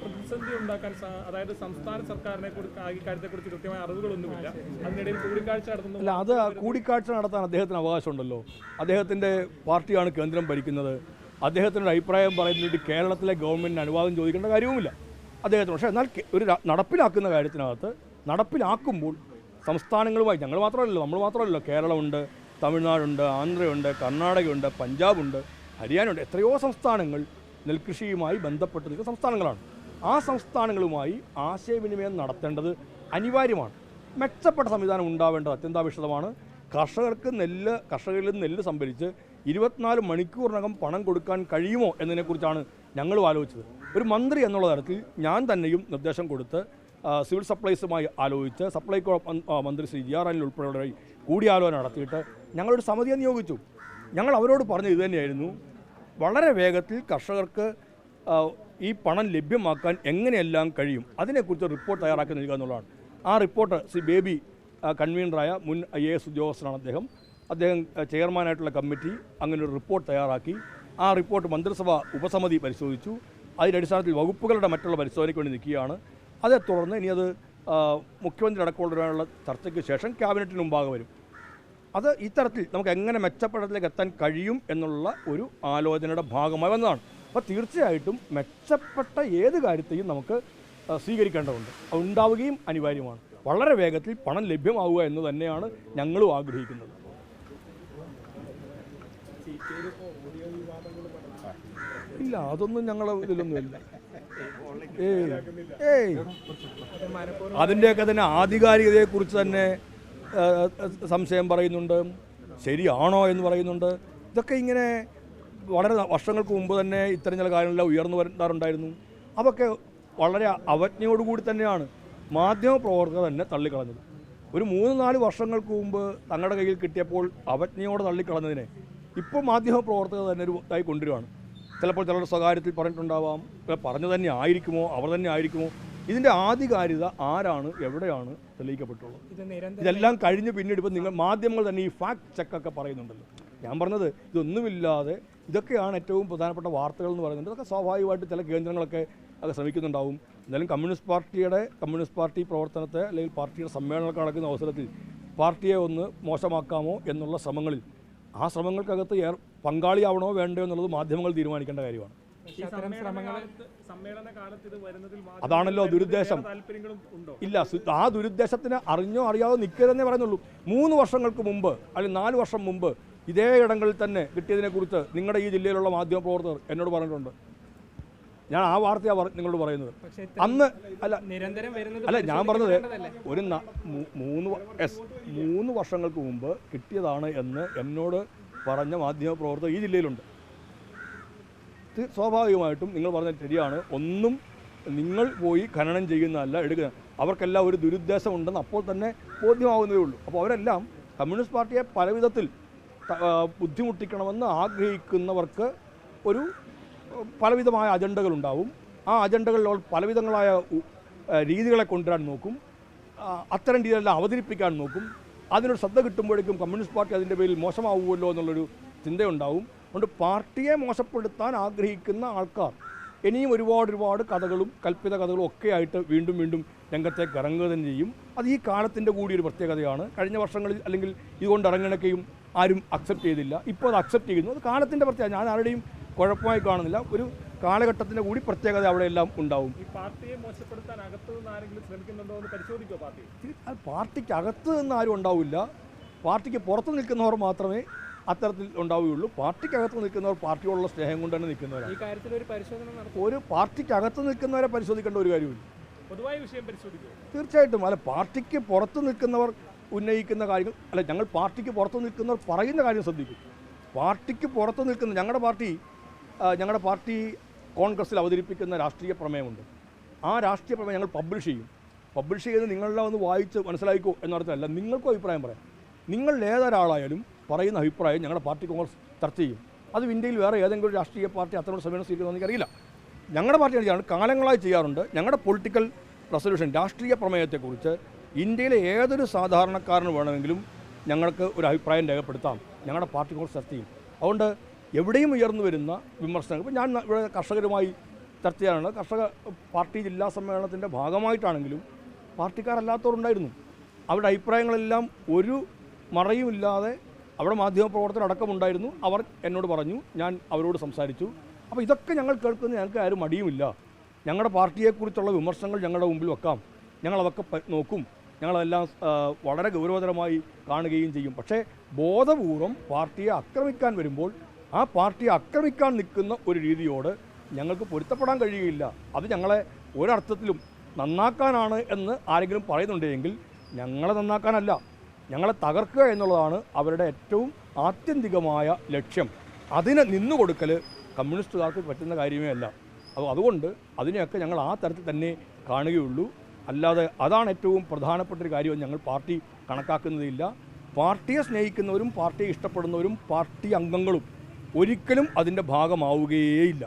പ്രതിസന്ധി ഉണ്ടാക്കാൻ അതായത് സംസ്ഥാന സർക്കാരിനെ കാര്യത്തെക്കുറിച്ച് കൃത്യമായ അറിവുകളൊന്നുമില്ല. അതിനിടയിൽ കൂടിക്കാഴ്ച നടത്തുന്നു അല്ല അത് കൂടിക്കാഴ്ച നടത്താൻ അദ്ദേഹത്തിന് അവകാശമുണ്ടല്ലോ. അദ്ദേഹത്തിന്റെ പാർട്ടിയാണ് കേന്ദ്രം ഭരിക്കുന്നത്. അദ്ദേഹത്തിനൊരു അഭിപ്രായം പറയുന്നതിന് വേണ്ടി കേരളത്തിലെ ഗവൺമെന്റിന് അനുവാദം ചോദിക്കേണ്ട കാര്യവുമില്ല. അദ്ദേഹത്തിന് പക്ഷേ എന്നാൽ ഒരു നടപ്പിലാക്കുന്ന കാര്യത്തിനകത്ത് നടപ്പിലാക്കുമ്പോൾ സംസ്ഥാനങ്ങളുമായി ഞങ്ങൾ മാത്രമല്ലല്ലോ നമ്മൾ മാത്രമല്ലല്ലോ. കേരളമുണ്ട് തമിഴ്നാടുണ്ട് ആന്ധ്രയുണ്ട് കർണാടകയുണ്ട് പഞ്ചാബുണ്ട് ഹരിയാനയുണ്ട്. എത്രയോ സംസ്ഥാനങ്ങൾ നെൽകൃഷിയുമായി ബന്ധപ്പെട്ട് നിൽക്കുന്ന സംസ്ഥാനങ്ങളാണ്. ആ സംസ്ഥാനങ്ങളുമായി ആശയവിനിമയം നടത്തേണ്ടത് അനിവാര്യമാണ്. മെച്ചപ്പെട്ട സംവിധാനം ഉണ്ടാവേണ്ടത് അത്യന്താപേക്ഷിതമാണ്. കർഷകർക്ക് നെല്ല് കർഷകരിൽ നിന്ന് നെല്ല് സംഭരിച്ച് ഇരുപത്തിനാല് മണിക്കൂറിനകം പണം കൊടുക്കാൻ കഴിയുമോ എന്നതിനെക്കുറിച്ചാണ് ഞങ്ങളും ആലോചിച്ചത്. ഒരു മന്ത്രി എന്നുള്ള തരത്തിൽ ഞാൻ തന്നെയും നിർദ്ദേശം കൊടുത്ത് സിവിൽ സപ്ലൈസുമായി ആലോചിച്ച് സപ്ലൈകോ മന്ത്രി ശ്രീ ജി ആർ അനിൽ ഉൾപ്പെടെയുള്ള കൂടിയാലോചന നടത്തിയിട്ട് ഞങ്ങളൊരു സമിതിയെ നിയോഗിച്ചു. ഞങ്ങൾ അവരോട് പറഞ്ഞത് ഇതുതന്നെയായിരുന്നു വളരെ വേഗത്തിൽ കർഷകർക്ക് ഈ പണം ലഭ്യമാക്കാൻ എങ്ങനെയെല്ലാം കഴിയും? അതിനെക്കുറിച്ച് റിപ്പോർട്ട് തയ്യാറാക്കി നൽകുക എന്നുള്ളതാണ്. ആ റിപ്പോർട്ട് ശ്രീ ബേബി കൺവീനറായ മുൻ ഐ എ എസ് ഉദ്യോഗസ്ഥനാണ് അദ്ദേഹം. അദ്ദേഹം ചെയർമാനായിട്ടുള്ള കമ്മിറ്റി അങ്ങനെ ഒരു റിപ്പോർട്ട് തയ്യാറാക്കി. ആ റിപ്പോർട്ട് മന്ത്രിസഭ ഉപസമിതി പരിശോധിച്ചു. അതിന്റെ അടിസ്ഥാനത്തിൽ വകുപ്പുകളുടെ മറ്റുള്ള പരിശോധനയ്ക്ക് വേണ്ടി നിൽക്കുകയാണ്. അതേ തുടർന്ന് ഇനി അത് മുഖ്യമന്ത്രി അടക്കമുള്ളവരുള്ള ചർച്ചയ്ക്ക് ശേഷം ക്യാബിനറ്റിന് മുമ്പാകെ വരും. അത് ഇത്തരത്തിൽ നമുക്ക് എങ്ങനെ മെച്ചപ്പെടത്തിലേക്ക് എത്താൻ കഴിയും എന്നുള്ള ഒരു ആലോചനയുടെ ഭാഗമായി വന്നതാണ്. അപ്പോൾ തീർച്ചയായിട്ടും മെച്ചപ്പെട്ട ഏത് കാര്യത്തെയും നമുക്ക് സ്വീകരിക്കേണ്ടതുണ്ട്. ഉണ്ടാവുകയും അനിവാര്യമാണ്. വളരെ വേഗത്തിൽ പണം ലഭ്യമാവുക എന്ന് തന്നെയാണ് ഞങ്ങളും ആഗ്രഹിക്കുന്നത്. ഇല്ല അതൊന്നും ഞങ്ങളെ ഇതിലൊന്നുമില്ല ഏയ് അതിന്റെയൊക്കെ തന്നെ ആധികാരികതയെക്കുറിച്ച് തന്നെ സംശയം പറയുന്നുണ്ട്. ശരിയാണോ എന്ന് പറയുന്നുണ്ട്. ഇതൊക്കെ ഇങ്ങനെ വളരെ വർഷങ്ങൾക്ക് മുമ്പ് തന്നെ ഇത്തരം ചില കാര്യങ്ങളെല്ലാം ഉയർന്നു വരാറുണ്ടായിരുന്നു അതൊക്കെ വളരെ അവജ്ഞയോടുകൂടി തന്നെയാണ് മാധ്യമപ്രവർത്തകർ തന്നെ തള്ളിക്കളഞ്ഞത്. ഒരു മൂന്ന് നാല് വർഷങ്ങൾക്ക് മുമ്പ് തങ്ങളുടെ കയ്യിൽ കിട്ടിയപ്പോൾ അവജ്ഞയോടെ തള്ളിക്കളഞ്ഞതിനെ ഇപ്പോൾ മാധ്യമപ്രവർത്തകർ തന്നെ ഒരു ഇതായി കൊണ്ടുവരുവാണ് ചിലപ്പോൾ ചിലരുടെ സ്വകാര്യത്തിൽ പറഞ്ഞിട്ടുണ്ടാവാം പറഞ്ഞു തന്നെ ആയിരിക്കുമോ അവർ തന്നെ ആയിരിക്കുമോ ഇതിന്റെ ആധികാരികത ആരാണ് എവിടെയാണ് തെളിയിക്കപ്പെട്ടുള്ളത്. ഇതെല്ലാം കഴിഞ്ഞ് പിന്നീട് ഇപ്പം നിങ്ങൾ മാധ്യമങ്ങൾ തന്നെ ഈ ഫാക്ട് ചെക്കൊക്കെ പറയുന്നുണ്ടല്ലോ. ഞാൻ പറഞ്ഞത് ഇതൊന്നുമില്ലാതെ ഇതൊക്കെയാണ് ഏറ്റവും പ്രധാനപ്പെട്ട വാർത്തകൾ എന്ന് പറയുന്നത്. ഇതൊക്കെ സ്വാഭാവികമായിട്ട് ചില കേന്ദ്രങ്ങളൊക്കെ അത് ശ്രമിക്കുന്നുണ്ടാവും. എന്നാലും കമ്മ്യൂണിസ്റ്റ് പാർട്ടിയുടെ കമ്മ്യൂണിസ്റ്റ് പാർട്ടി പ്രവർത്തനത്തെ അല്ലെങ്കിൽ പാർട്ടിയുടെ സമ്മേളനമൊക്കെ നടക്കുന്ന അവസരത്തിൽ പാർട്ടിയെ ഒന്ന് മോശമാക്കാമോ എന്നുള്ള ശ്രമങ്ങളിൽ ആ ശ്രമങ്ങൾക്കകത്ത് ഏർ പങ്കാളിയാവണോ വേണ്ടോ എന്നുള്ളത് മാധ്യമങ്ങൾ തീരുമാനിക്കേണ്ട കാര്യമാണ്. സമ്മേളന കാലത്ത് ഇത് വരുന്നതിൽ മാധ്യമങ്ങൾ അതാണല്ലോ ദുരുദ്ദേശം. ഇല്ല ആ ദുരുദ്ദേശത്തിന് അറിഞ്ഞോ അറിയാതെ നിൽക്കരുതെന്നേ പറയുന്നുള്ളൂ. മൂന്ന് വർഷങ്ങൾക്ക് മുമ്പ് അല്ലെങ്കിൽ നാല് വർഷം മുമ്പ് ഇതേ ഇടങ്ങളിൽ തന്നെ കിട്ടിയതിനെക്കുറിച്ച് നിങ്ങളുടെ ഈ ജില്ലയിലുള്ള മാധ്യമ പ്രവർത്തകർ എന്നോട് പറഞ്ഞിട്ടുണ്ട്. ഞാൻ ആ വാർത്തയാണ് നിങ്ങളോട് പറയുന്നത്. അന്ന് അല്ല നിരന്തരം വരുന്നത് അല്ല ഞാൻ പറഞ്ഞത് ഒരു മൂന്ന് എസ് മൂന്ന് വർഷങ്ങൾക്ക് മുമ്പ് കിട്ടിയതാണ് എന്ന് എന്നോട് പറഞ്ഞ മാധ്യമ പ്രവർത്തകർ ഈ ജില്ലയിലുണ്ട്. സ്വാഭാവികമായിട്ടും നിങ്ങൾ പറഞ്ഞത് ശരിയാണ്. ഒന്നും നിങ്ങൾ പോയി ഖനനം ചെയ്യുന്നതല്ല എടുക്കുക അവർക്കെല്ലാം ഒരു ദുരുദ്ദേശം ഉണ്ടെന്ന് അപ്പോൾ തന്നെ ബോധ്യമാവുന്നതേ ഉള്ളൂ. അപ്പോൾ അവരെല്ലാം കമ്മ്യൂണിസ്റ്റ് പാർട്ടിയെ പല വിധത്തിൽ ത- ആ, ബുദ്ധിമുട്ടിക്കണമെന്ന് ആഗ്രഹിക്കുന്നവർക്ക് ഒരു പലവിധമായ അജണ്ടകളുണ്ടാവും. ആ അജണ്ടകളിൽ പലവിധങ്ങളായ രീതികളെ കൊണ്ടുവരാൻ നോക്കും. അത്തരം രീതിയിലെല്ലാം അവതരിപ്പിക്കാൻ നോക്കും. അതിനൊരു ശ്രദ്ധ കിട്ടുമ്പോഴേക്കും കമ്മ്യൂണിസ്റ്റ് പാർട്ടി അതിന്റെ പേരിൽ മോശമാവുമല്ലോ എന്നുള്ളൊരു ചിന്തയുണ്ടാവും. അതുകൊണ്ട് പാർട്ടിയെ മോശപ്പെടുത്താൻ ആഗ്രഹിക്കുന്ന ആൾക്കാർ ഇനിയും ഒരുപാട് ഒരുപാട് കഥകളും കൽപ്പിത കഥകളും ഒക്കെ ആയിട്ട് വീണ്ടും വീണ്ടും രംഗത്തേക്ക് ഇറങ്ങുക തന്നെ ചെയ്യും. അത് ഈ കാലത്തിന്റെ കൂടി ഒരു പ്രത്യേകതയാണ്. കഴിഞ്ഞ വർഷങ്ങളിൽ അല്ലെങ്കിൽ ഇതുകൊണ്ട് ഇറങ്ങണൊക്കെയും ആരും അക്സെപ്റ്റ് ചെയ്തില്ല. ഇപ്പോൾ അത് അക്സെപ്റ്റ് ചെയ്യുന്നു. അത് കാലത്തിന്റെ പ്രത്യേകത. ഞാൻ ആരുടെയും കുഴപ്പമായി കാണുന്നില്ല. ഒരു കാലഘട്ടത്തിന്റെ കൂടി പ്രത്യേകത അവിടെയെല്ലാം ഉണ്ടാവും. ഈ പാർട്ടിയെ മോശപ്പെടുത്താൻ അകത്തു നിന്ന് ആരെങ്കിലും ശ്രമിക്കുന്നുണ്ടോ എന്ന് പരിശോധിക്കോ പാർട്ടി അത് പാർട്ടിക്ക് അകത്ത് നിന്ന് ആരും ഉണ്ടാവില്ല. പാർട്ടിക്ക് പുറത്ത് നിൽക്കുന്നവർ മാത്രമേ അത്തരത്തിൽ ഉണ്ടാവുകയുള്ളൂ. പാർട്ടിക്കകത്ത് നിൽക്കുന്നവർ പാർട്ടിയോടുള്ള സ്നേഹം കൊണ്ട് തന്നെ നിൽക്കുന്നവരാണ്. ഈ കാര്യത്തിൽ ഒരു പരിശോധന ഒരു പാർട്ടിക്കകത്ത് നിൽക്കുന്നവരെ പരിശോധിക്കേണ്ട ഒരു കാര്യമില്ല. പൊതുവായ വിഷയം പരിശോധിക്കും. തീർച്ചയായിട്ടും. അല്ല പാർട്ടിക്ക് പുറത്ത് നിൽക്കുന്നവർ ഉന്നയിക്കുന്ന കാര്യങ്ങൾ അല്ല ഞങ്ങൾ പാർട്ടിക്ക് പുറത്ത് നിൽക്കുന്നവർ പറയുന്ന കാര്യം ശ്രദ്ധിക്കും. പാർട്ടിക്ക് പുറത്ത് നിൽക്കുന്ന ഞങ്ങളുടെ പാർട്ടി ഞങ്ങളുടെ പാർട്ടി കോൺഗ്രസ്സിൽ അവതരിപ്പിക്കുന്ന രാഷ്ട്രീയ പ്രമേയമുണ്ട്. ആ രാഷ്ട്രീയ പ്രമേയം ഞങ്ങൾ പബ്ലിഷ് ചെയ്യും. പബ്ലിഷ് ചെയ്ത് നിങ്ങളെല്ലാം ഒന്ന് വായിച്ച് മനസ്സിലാക്കോ എന്നർത്ഥമല്ല നിങ്ങൾക്കും അഭിപ്രായം പറയാം. നിങ്ങൾ ഏതൊരാളായാലും പറയുന്ന അഭിപ്രായം ഞങ്ങളുടെ പാർട്ടി കോൺഗ്രസ് ചർച്ച ചെയ്യും. അത് ഇന്ത്യയിൽ വേറെ ഏതെങ്കിലും ഒരു രാഷ്ട്രീയ പാർട്ടി അത്രയും സമയം സ്വീകരിക്കുന്നത് എനിക്കറിയില്ല. ഞങ്ങളുടെ പാർട്ടിയാണ് ചെയ്യാറുണ്ട് കാലങ്ങളായി ചെയ്യാറുണ്ട്. ഞങ്ങളുടെ പൊളിറ്റിക്കൽ റെസൊല്യൂഷൻ രാഷ്ട്രീയ പ്രമേയത്തെക്കുറിച്ച് ഇന്ത്യയിലെ ഏതൊരു സാധാരണക്കാരന് വേണമെങ്കിലും ഞങ്ങൾക്ക് ഒരു അഭിപ്രായം രേഖപ്പെടുത്താം. ഞങ്ങളുടെ പാർട്ടി കോൺഗ്രസ് ചർച്ച ചെയ്യും. അതുകൊണ്ട് എവിടെയും ഉയർന്നു വരുന്ന വിമർശനങ്ങൾ ഇപ്പോൾ ഞാൻ ഇവിടെ കർഷകരുമായി ചർച്ച ചെയ്യാനുള്ളത് കർഷക പാർട്ടി ജില്ലാ സമ്മേളനത്തിന്റെ ഭാഗമായിട്ടാണെങ്കിലും പാർട്ടിക്കാരല്ലാത്തവരുണ്ടായിരുന്നു. അവരുടെ അഭിപ്രായങ്ങളെല്ലാം ഒരു മറയുമില്ലാതെ അവിടെ മാധ്യമപ്രവർത്തകർ അടക്കമുണ്ടായിരുന്നു അവർ എന്നോട് പറഞ്ഞു ഞാൻ അവരോട് സംസാരിച്ചു. അപ്പോൾ ഇതൊക്കെ ഞങ്ങൾ കേൾക്കുന്ന ഞങ്ങൾക്ക് ആരും മടിയുമില്ല. ഞങ്ങളുടെ പാർട്ടിയെക്കുറിച്ചുള്ള വിമർശനങ്ങൾ ഞങ്ങളുടെ മുമ്പിൽ വെക്കാം. ഞങ്ങളതൊക്കെ നോക്കും. ഞങ്ങളതെല്ലാം വളരെ ഗൗരവതരമായി കാണുകയും ചെയ്യും. പക്ഷേ ബോധപൂർവം പാർട്ടിയെ ആക്രമിക്കാൻ വരുമ്പോൾ ആ പാർട്ടിയെ ആക്രമിക്കാൻ നിൽക്കുന്ന ഒരു രീതിയോട് ഞങ്ങൾക്ക് പൊരുത്തപ്പെടാൻ കഴിയുകയില്ല. അത് ഞങ്ങളെ ഒരർത്ഥത്തിലും നന്നാക്കാനാണ് എന്ന് ആരെങ്കിലും പറയുന്നുണ്ടെങ്കിൽ ഞങ്ങളെ നന്നാക്കാനല്ല ഞങ്ങളെ തകർക്കുക എന്നുള്ളതാണ് അവരുടെ ഏറ്റവും ആത്യന്തികമായ ലക്ഷ്യം. അതിനെ നിന്നു നിന്നുകൊടുക്കൽ കമ്മ്യൂണിസ്റ്റുകാർക്ക് പറ്റുന്ന കാര്യമേ അല്ല. അപ്പോൾ അതുകൊണ്ട് അതിനെയൊക്കെ ഞങ്ങൾ ആ തരത്തിൽ തന്നെ കാണുകയുള്ളൂ. അല്ലാതെ അതാണ് ഏറ്റവും പ്രധാനപ്പെട്ട ഒരു കാര്യം ഞങ്ങൾ പാർട്ടി കണക്കാക്കുന്നതില്ല. പാർട്ടിയെ സ്നേഹിക്കുന്നവരും പാർട്ടിയെ ഇഷ്ടപ്പെടുന്നവരും പാർട്ടി അംഗങ്ങളും ഒരിക്കലും അതിന്റെ ഭാഗമാവുകയേയില്ല.